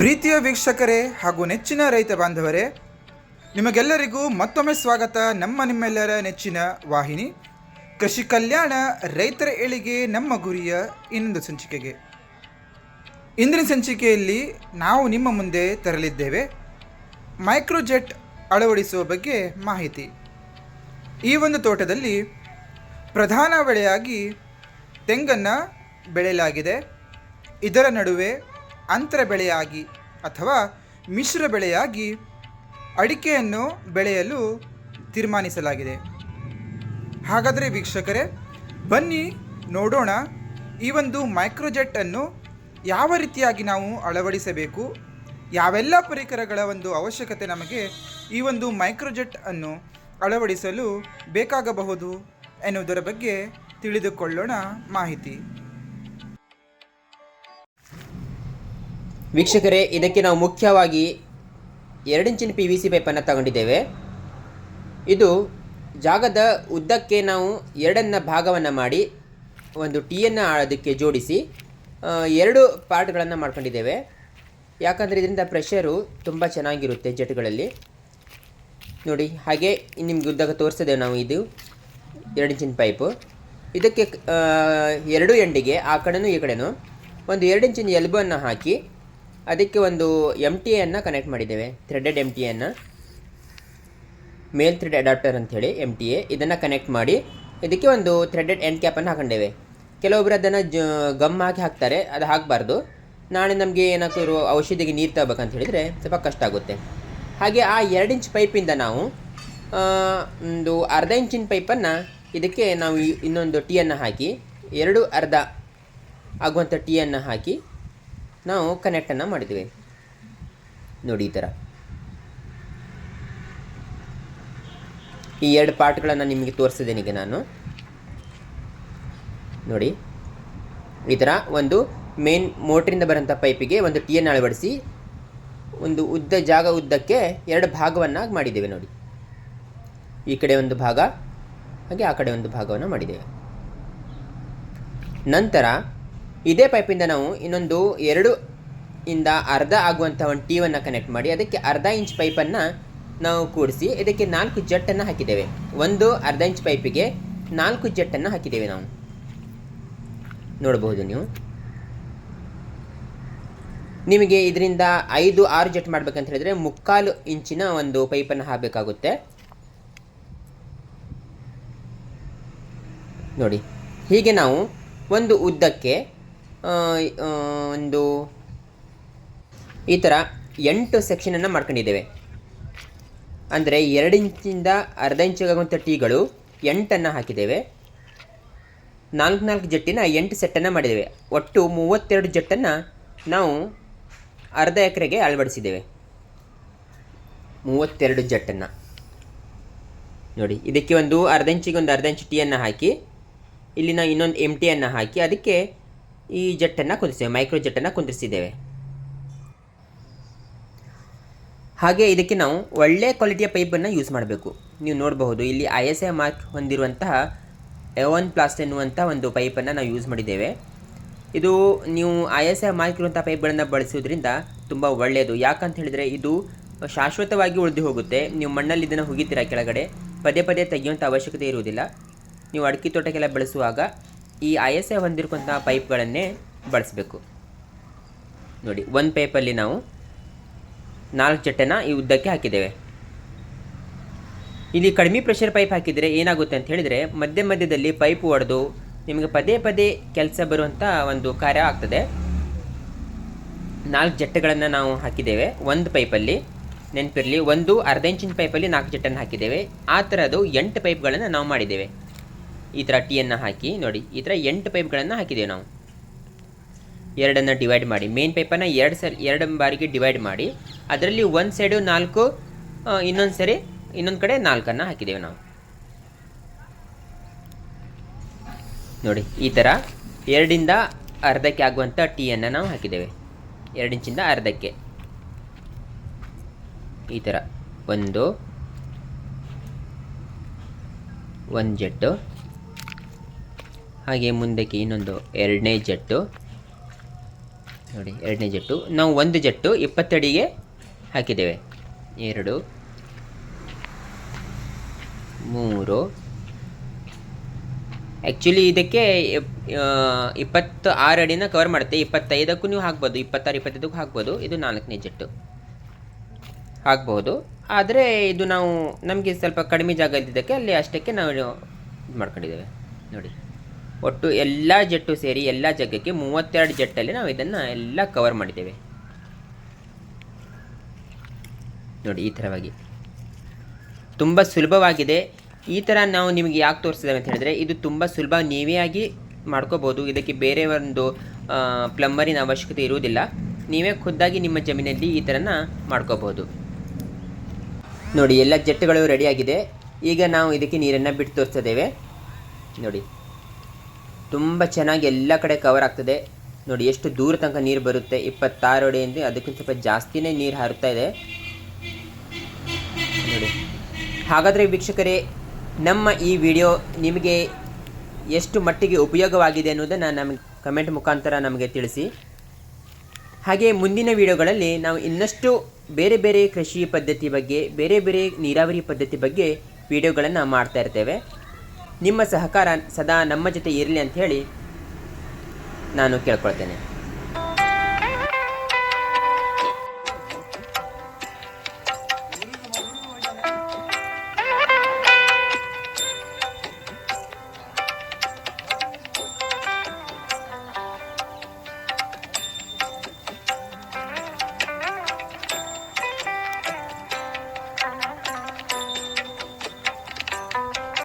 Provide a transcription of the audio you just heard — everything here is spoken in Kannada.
ಪ್ರೀತಿಯ ವೀಕ್ಷಕರೇ ಹಾಗೂ ನೆಚ್ಚಿನ ರೈತ ಬಾಂಧವರೇ, ನಿಮಗೆಲ್ಲರಿಗೂ ಮತ್ತೊಮ್ಮೆ ಸ್ವಾಗತ ನಮ್ಮ ನಿಮ್ಮೆಲ್ಲರ ನೆಚ್ಚಿನ ವಾಹಿನಿ. ಕೃಷಿ ಕಲ್ಯಾಣ ರೈತರ ಏಳಿಗೆ ನಮ್ಮ ಗುರಿಯ ಇನ್ನೊಂದು ಸಂಚಿಕೆಗೆ. ಇಂದಿನ ಸಂಚಿಕೆಯಲ್ಲಿ ನಾವು ನಿಮ್ಮ ಮುಂದೆ ತರಲಿದ್ದೇವೆ ಮೈಕ್ರೋಜೆಟ್ ಅಳವಡಿಸುವ ಬಗ್ಗೆ ಮಾಹಿತಿ. ಈ ಒಂದು ತೋಟದಲ್ಲಿ ಪ್ರಧಾನ ಬೆಳೆಯಾಗಿ ತೆಂಗನ್ನು ಬೆಳೆಯಲಾಗಿದೆ. ಇದರ ನಡುವೆ ಅಂತರ ಬೆಳೆಯಾಗಿ ಅಥವಾ ಮಿಶ್ರ ಬೆಳೆಯಾಗಿ ಅಡಿಕೆಯನ್ನು ಬೆಳೆಯಲು ತೀರ್ಮಾನಿಸಲಾಗಿದೆ. ಹಾಗಾದರೆ ವೀಕ್ಷಕರೇ, ಬನ್ನಿ ನೋಡೋಣ ಈ ಒಂದು ಮೈಕ್ರೋಜೆಟ್ ಅನ್ನು ಯಾವ ರೀತಿಯಾಗಿ ನಾವು ಅಳವಡಿಸಬೇಕು, ಯಾವೆಲ್ಲ ಪರಿಕರಗಳ ಒಂದು ಅವಶ್ಯಕತೆ ನಮಗೆ ಈ ಒಂದು ಮೈಕ್ರೋಜೆಟ್ ಅನ್ನು ಅಳವಡಿಸಲು ಬೇಕಾಗಬಹುದು ಎನ್ನುವುದರ ಬಗ್ಗೆ ತಿಳಿದುಕೊಳ್ಳೋಣ ಮಾಹಿತಿ. ವೀಕ್ಷಕರೇ, ಇದಕ್ಕೆ ನಾವು ಮುಖ್ಯವಾಗಿ ಎರಡು ಇಂಚಿನ ಪಿ ವಿ ಸಿ ಪೈಪನ್ನು ತಗೊಂಡಿದ್ದೇವೆ. ಇದು ಜಾಗದ ಉದ್ದಕ್ಕೆ ನಾವು ಎರಡನ್ನ ಭಾಗವನ್ನು ಮಾಡಿ, ಒಂದು ಟೀಯನ್ನು ಅದಕ್ಕೆ ಜೋಡಿಸಿ ಎರಡು ಪಾರ್ಟ್ಗಳನ್ನು ಮಾಡ್ಕೊಂಡಿದ್ದೇವೆ. ಯಾಕಂದರೆ ಇದರಿಂದ ಪ್ರೆಷರು ತುಂಬ ಚೆನ್ನಾಗಿರುತ್ತೆ ಜೆಟ್ಗಳಲ್ಲಿ. ನೋಡಿ, ಹಾಗೆ ನಿಮಗೆ ಉದ್ದಕ್ಕೆ ತೋರಿಸಿದ್ದೇವೆ ನಾವು ಇದು ಎರಡು ಇಂಚಿನ ಪೈಪು ಇದಕ್ಕೆ ಎರಡು ಎಂಡಿಗೆ ಆ ಕಡೆನೂ ಈ ಕಡೆನೂ ಒಂದು ಎರಡು ಇಂಚಿನ ಎಲ್ಬನ್ನು ಹಾಕಿ ಅದಕ್ಕೆ ಒಂದು ಎಂ ಟಿ ಎನ್ನು ಕನೆಕ್ಟ್ ಮಾಡಿದ್ದೇವೆ. ಥ್ರೆಡೆಡ್ ಎಂ ಟಿ ಎನ್ನು ಮೇಲ್ ಥ್ರೆಡ್ ಅಡಾಪ್ಟರ್ ಅಂಥೇಳಿ ಎಂ ಟಿ ಎ ಇದನ್ನು ಕನೆಕ್ಟ್ ಮಾಡಿ ಇದಕ್ಕೆ ಒಂದು ಥ್ರೆಡೆಡ್ ಎಂಡ್ ಕ್ಯಾಪನ್ನು ಹಾಕೊಂಡೇವೆ. ಕೆಲವೊಬ್ಬರು ಅದನ್ನು ಜ ಗಮ್ ಹಾಕಿ ಹಾಕ್ತಾರೆ. ಅದು ಹಾಕಬಾರ್ದು. ನಾಳೆ ನಮಗೆ ಏನಾದರೂ ಔಷಧಿಗೆ ನೀರು ತಗೋಬೇಕಂತ ಹೇಳಿದರೆ ಸ್ವಲ್ಪ ಕಷ್ಟ ಆಗುತ್ತೆ. ಹಾಗೆ ಆ ಎರಡು ಇಂಚ್ ಪೈಪಿಂದ ನಾವು ಒಂದು ಅರ್ಧ ಇಂಚಿನ ಪೈಪನ್ನು ಇದಕ್ಕೆ ನಾವು ಇನ್ನೊಂದು ಟೀಯನ್ನು ಹಾಕಿ ಎರಡು ಅರ್ಧ ಆಗುವಂಥ ಟೀಯನ್ನು ಹಾಕಿ ನಾವು ಕನೆಕ್ಟನ್ನು ಮಾಡಿದ್ದೇವೆ ನೋಡಿ ಈ ಥರ ಈ ಎರಡು ಪಾರ್ಟ್ಗಳನ್ನು ನಿಮಗೆ ತೋರಿಸಿದ್ದೇನೆ ಈಗ ನಾನು. ನೋಡಿ. ಈ ಥರ ಒಂದು ಮೇನ್ ಮೋಟ್ರಿಂದ ಬರೋಂಥ ಪೈಪಿಗೆ ಒಂದು ಟೀಯನ್ನು ಅಳವಡಿಸಿ ಒಂದು ಉದ್ದ ಜಾಗ ಉದ್ದಕ್ಕೆ ಎರಡು ಭಾಗವನ್ನಾಗಿ ಮಾಡಿದ್ದೇವೆ ನೋಡಿ. ಈ ಕಡೆ ಒಂದು ಭಾಗ, ಹಾಗೆ ಆ ಕಡೆ ಒಂದು ಭಾಗವನ್ನು ಮಾಡಿದ್ದೇವೆ. ನಂತರ ಇದೇ ಪೈಪಿಂದ ನಾವು ಇನ್ನೊಂದು ಎರಡು ಇಂದ ಅರ್ಧ ಆಗುವಂಥ ಒಂದು ಟೀವನ್ನು ಕನೆಕ್ಟ್ ಮಾಡಿ, ಅದಕ್ಕೆ ಅರ್ಧ ಇಂಚ್ ಪೈಪನ್ನು ನಾವು ಕೂಡಿಸಿ, ಇದಕ್ಕೆ ನಾಲ್ಕು ಜಟ್ಟನ್ನು ಹಾಕಿದ್ದೇವೆ. ಒಂದು ಅರ್ಧ ಇಂಚ್ ಪೈಪಿಗೆ ನಾಲ್ಕು ಜಟ್ಟನ್ನು ಹಾಕಿದ್ದೇವೆ ನಾವು. ನೋಡಬಹುದು ನೀವು. ನಿಮಗೆ ಇದರಿಂದ ಐದು, ಆರು ಜಟ್ ಮಾಡ್ಬೇಕಂತ ಹೇಳಿದ್ರೆ ಮುಕ್ಕಾಲು ಇಂಚಿನ ಒಂದು ಪೈಪನ್ನು ಹಾಕಬೇಕಾಗುತ್ತೆ. ನೋಡಿ, ಹೀಗೆ ನಾವು ಒಂದು ಉದ್ದಕ್ಕೆ ಒಂದು ಈ ಥರ ಎಂಟು ಸೆಕ್ಷನನ್ನು ಮಾಡ್ಕೊಂಡಿದ್ದೇವೆ. ಅಂದರೆ ಎರಡು ಇಂಚಿಂದ ಅರ್ಧ ಇಂಚಿಗಾಗುವಂಥ ಟೀಗಳು ಎಂಟನ್ನು ಹಾಕಿದ್ದೇವೆ. ನಾಲ್ಕು ನಾಲ್ಕು ಜಟ್ಟಿನ ಎಂಟು ಸೆಟ್ಟನ್ನು ಮಾಡಿದ್ದೇವೆ. ಒಟ್ಟು ಮೂವತ್ತೆರಡು ಜಟ್ಟನ್ನು ನಾವು ಅರ್ಧ ಎಕರೆಗೆ ಅಳವಡಿಸಿದ್ದೇವೆ. ಮೂವತ್ತೆರಡು ಜಟ್ಟನ್ನು. ನೋಡಿ, ಇದಕ್ಕೆ ಒಂದು ಅರ್ಧ ಇಂಚಿಗೆ ಒಂದು ಅರ್ಧ ಇಂಚು ಟೀಯನ್ನು ಹಾಕಿ ಇಲ್ಲಿ ನಾವು ಇನ್ನೊಂದು ಎಂ ಟಿಯನ್ನು ಹಾಕಿ, ಅದಕ್ಕೆ ಈ ಜೆಟ್ಟನ್ನು ಕುದಿಸ್ತೇವೆ ಮೈಕ್ರೋ ಜೆಟ್ಟನ್ನು ಕುಂದಿರಿಸಿದ್ದೇವೆ. ಹಾಗೆ ಇದಕ್ಕೆ ನಾವು ಒಳ್ಳೆ ಕ್ವಾಲಿಟಿಯ ಪೈಪನ್ನು ಯೂಸ್ ಮಾಡಬೇಕು. ನೀವು ನೋಡಬಹುದು, ಇಲ್ಲಿ ಐ ಎಸ್ ಐ ಮಾರ್ಕ್ ಹೊಂದಿರುವಂತಹ ಎವನ್ ಪ್ಲಾಸ್ಟ್ ಎನ್ನುವಂಥ ಒಂದು ಪೈಪನ್ನು ನಾವು ಯೂಸ್ ಮಾಡಿದ್ದೇವೆ. ಇದು ನೀವು ಐ ಎಸ್ ಐ ಮಾರ್ಕ್ ಇರುವಂಥ ಪೈಪ್ಗಳನ್ನು ಬಳಸೋದ್ರಿಂದ ತುಂಬ ಒಳ್ಳೆಯದು. ಯಾಕಂತ ಹೇಳಿದರೆ ಇದು ಶಾಶ್ವತವಾಗಿ ಉಳಿದು ಹೋಗುತ್ತೆ. ನೀವು ಮಣ್ಣಲ್ಲಿ ಇದನ್ನು ಹುಗಿತೀರಾ ಕೆಳಗಡೆ? ಪದೇ ಪದೇ ತೆಗೆಯುವಂಥ ಅವಶ್ಯಕತೆ ಇರುವುದಿಲ್ಲ. ನೀವು ಅಡಿಕೆ ತೋಟಕ್ಕೆಲ್ಲ ಬೆಳೆಸುವಾಗ ಈ ಐ ಎಸ್ ಐ ಹೊಂದಿರುವಂತಹ ಪೈಪ್ಗಳನ್ನೇ ಬಳಸಬೇಕು. ನೋಡಿ, ಒಂದು ಪೈಪಲ್ಲಿ ನಾವು ನಾಲ್ಕು ಜಟ್ಟೆನ ಈ ಉದ್ದಕ್ಕೆ ಹಾಕಿದ್ದೇವೆ. ಇಲ್ಲಿ ಕಡಿಮೆ ಪ್ರೆಷರ್ ಪೈಪ್ ಹಾಕಿದರೆ ಏನಾಗುತ್ತೆ ಅಂತ ಹೇಳಿದರೆ ಮಧ್ಯ ಮಧ್ಯದಲ್ಲಿ ಪೈಪ್ ಒಡೆದು ನಿಮಗೆ ಪದೇ ಪದೇ ಕೆಲಸ ಬರುವಂಥ ಒಂದು ಕಾರ್ಯ ಆಗ್ತದೆ. ನಾಲ್ಕು ಜಟ್ಟೆಗಳನ್ನು ನಾವು ಹಾಕಿದ್ದೇವೆ ಒಂದು ಪೈಪಲ್ಲಿ ನೆನಪಿರಲಿ, ಒಂದು ಅರ್ಧ ಇಂಚಿನ ಪೈಪಲ್ಲಿ ನಾಲ್ಕು ಜಟ್ಟನ್ನು ಹಾಕಿದ್ದೇವೆ. ಆ ಥರದ್ದು ಎಂಟು ಪೈಪ್ಗಳನ್ನು ನಾವು ಮಾಡಿದ್ದೇವೆ. ಈ ಥರ ಟೀಯನ್ನು ಹಾಕಿ ನೋಡಿ, ಈ ಥರ ಎಂಟು ಪೈಪ್ಗಳನ್ನು ಹಾಕಿದ್ದೇವೆ ನಾವು. ಎರಡನ್ನು ಡಿವೈಡ್ ಮಾಡಿ ಮೇನ್ ಪೈಪನ್ನು ಎರಡು ಸರ್, ಎರಡು ಬಾರಿಗೆ ಡಿವೈಡ್ ಮಾಡಿ, ಅದರಲ್ಲಿ ಒಂದು ಸೈಡು ನಾಲ್ಕು ಇನ್ನೊಂದು ಸರಿ, ಇನ್ನೊಂದು ಕಡೆ ನಾಲ್ಕನ್ನು ಹಾಕಿದ್ದೇವೆ ನಾವು. ನೋಡಿ, ಈ ಥರ ಎರಡಿಂದ ಅರ್ಧಕ್ಕೆ ಆಗುವಂಥ ಟೀಯನ್ನು ನಾವು ಹಾಕಿದ್ದೇವೆ ಎರಡು ಇಂಚಿಂದ ಅರ್ಧಕ್ಕೆ. ಈ ಥರ ಒಂದು ಒಂದು ಜೆಟ್ಟು ಹಾಗೆ ಮುಂದಕ್ಕೆ ಇನ್ನೊಂದು ಎರಡನೇ ಜಟ್ಟು. ನೋಡಿ, ಎರಡನೇ ಜಟ್ಟು. ನಾವು ಒಂದು ಜಟ್ಟು ಇಪ್ಪತ್ತಡಿಗೆ ಹಾಕಿದ್ದೇವೆ. ಎರಡು, ಮೂರು. ಆ್ಯಕ್ಚುಲಿ ಇದಕ್ಕೆ ಇಪ್ಪತ್ತು ಆರು ಅಡಿನ ಕವರ್ ಮಾಡುತ್ತೆ. ಇಪ್ಪತ್ತೈದಕ್ಕೂ ನೀವು ಹಾಕ್ಬೋದು. ಇಪ್ಪತ್ತಾರು, ಇಪ್ಪತ್ತೈದಕ್ಕೂ ಹಾಕ್ಬೋದು. ಇದು ನಾಲ್ಕನೇ ಜಟ್ಟು. ಹಾಕ್ಬೋದು. ಆದರೆ ಇದು ನಾವು ನಮಗೆ ಸ್ವಲ್ಪ ಕಡಿಮೆ ಜಾಗ ಇದ್ದಿದ್ದಕ್ಕೆ ಅಲ್ಲಿ ಅಷ್ಟಕ್ಕೆ ನಾವು ಇದು ಮಾಡ್ಕೊಂಡಿದ್ದೇವೆ. ನೋಡಿ. ಒಟ್ಟು ಎಲ್ಲ ಜೆಟ್ಟು ಸೇರಿ ಎಲ್ಲ ಜಗ್ಗಕ್ಕೆ ಮೂವತ್ತೆರಡು ಜೆಟ್ಟಲ್ಲಿ ನಾವು ಇದನ್ನು ಎಲ್ಲ ಕವರ್ ಮಾಡಿದ್ದೇವೆ. ನೋಡಿ, ಈ ಥರವಾಗಿ ತುಂಬ ಸುಲಭವಾಗಿದೆ. ಈ ಥರ ನಾವು ನಿಮಗೆ ಯಾಕೆ ತೋರಿಸಿದ್ದೇವೆ ಅಂತ ಹೇಳಿದ್ರೆ, ಇದು ತುಂಬ ಸುಲಭ, ನೀವೇ ಆಗಿ ಮಾಡ್ಕೋಬೋದು ಇದಕ್ಕೆ ಬೇರೆ ಒಂದು ಪ್ಲಂಬರಿನ ಅವಶ್ಯಕತೆ ಇರುವುದಿಲ್ಲ. ನೀವೇ ಖುದ್ದಾಗಿ ನಿಮ್ಮ ಜಮೀನಲ್ಲಿ ಈ ಥರನ ಮಾಡ್ಕೋಬೋದು ನೋಡಿ, ಎಲ್ಲ ಜೆಟ್ಟುಗಳು ರೆಡಿಯಾಗಿದೆ ಈಗ ನಾವು ಇದಕ್ಕೆ ನೀರನ್ನು ಬಿಟ್ಟು ತೋರಿಸ್ತಿದ್ದೇವೆ ನೋಡಿ. ತುಂಬ ಚೆನ್ನಾಗಿ ಎಲ್ಲ ಕಡೆ ಕವರ್ ಆಗ್ತದೆ. ನೋಡಿ ಎಷ್ಟು ದೂರ ತನಕ ನೀರು ಬರುತ್ತೆ. ಇಪ್ಪತ್ತಾರು ಅಡಿ ಅಂದರೆ ಅದಕ್ಕಿಂತ ಸ್ವಲ್ಪ ಜಾಸ್ತಿನೇ ನೀರು ಹಾರುತ್ತಾ ಇದೆ. ನೋಡಿ. ಹಾಗಾದರೆ ವೀಕ್ಷಕರೇ, ನಮ್ಮ ಈ ವಿಡಿಯೋ ನಿಮಗೆ ಎಷ್ಟು ಮಟ್ಟಿಗೆ ಉಪಯೋಗವಾಗಿದೆ ಅನ್ನೋದನ್ನು ನಮಗೆ ಕಮೆಂಟ್ ಮುಖಾಂತರ ನಮಗೆ ತಿಳಿಸಿ. ಹಾಗೆ ಮುಂದಿನ ವಿಡಿಯೋಗಳಲ್ಲಿ ನಾವು ಇನ್ನಷ್ಟು ಬೇರೆ ಬೇರೆ ಕೃಷಿ ಪದ್ಧತಿ ಬಗ್ಗೆ, ಬೇರೆ ಬೇರೆ ನೀರಾವರಿ ಪದ್ಧತಿ ಬಗ್ಗೆ ವಿಡಿಯೋಗಳನ್ನು ಮಾಡ್ತಾ ಇರ್ತೇವೆ. ನಿಮ್ಮ ಸಹಕಾರ ಸದಾ ನಮ್ಮ ಜೊತೆ ಇರಲಿ ಅಂತ ಹೇಳಿ ನಾನು ಕೇಳ್ಕೊಳ್ತೇನೆ.